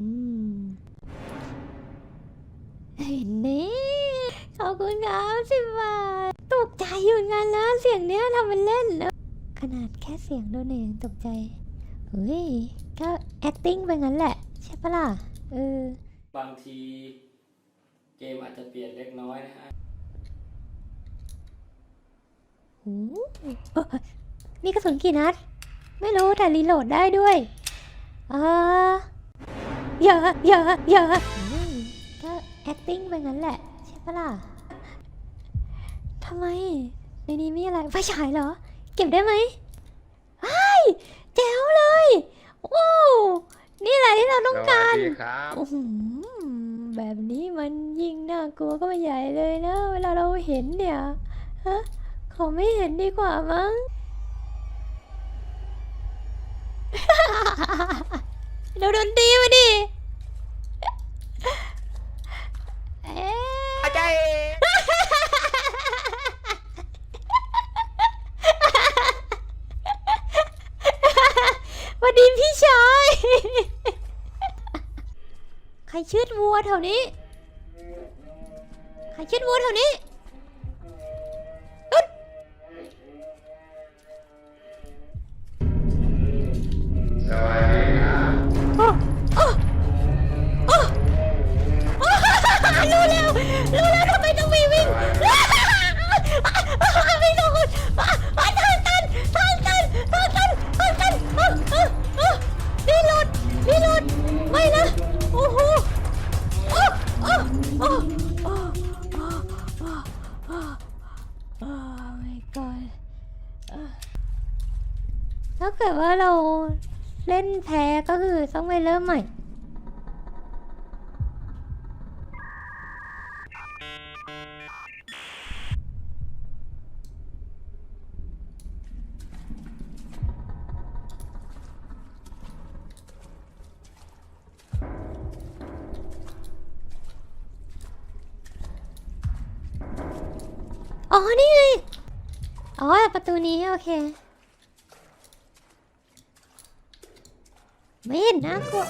อืมเห็นนี่ขอบคุณครับสิบบาทตกใจอยู่เหมือนกันนะเสียงเนี้ยทำเป็นเล่นนะขนาดแค่เสียงโดนเองตกใจเฮ้ยก็ acting ไปงั้นแหละ ใช่ปะล่ะเออบางทีเกมอาจจะเปลี่ยนเล็กน้อยนะฮะโอ้โหเอ้ยมีกระสุนกี่นัด ไม่รู้แต่รีโหลดได้ด้วย เออ เยอะเยอะเยอะอืมก็ acting ไปงั้นแหละ ใช่ปะล่ะทำไม ในนี้มีอะไรไฟฉายเหรอ เก็บได้ไหมไอ้ยแจ๋วเลยโอ้วนี่แหละที่เราต้องการ สวัสดีครับอื้อหือแบบนี้มันยิ่งน่ากลัวก็ไปใหญ่เลยนะ เวลาเราเห็นเนี่ย ฮะ ขอไม่เห็นดีกว่ามั้ง ดูดนตรีมาดิเอ๊ะอาจารย์สวัสดีพี่ชาย ใครชืดวัวแถวนี้ ใครชืดวัวแถวนี้ อ้โอ้โอ้โอ้โอ้โอ้ my god ถ้าเกิดว่าเราเล่ อ๋อ นี่ไง อ๋อ ประตูนี้ โอเคไม่เห็นนะกลัว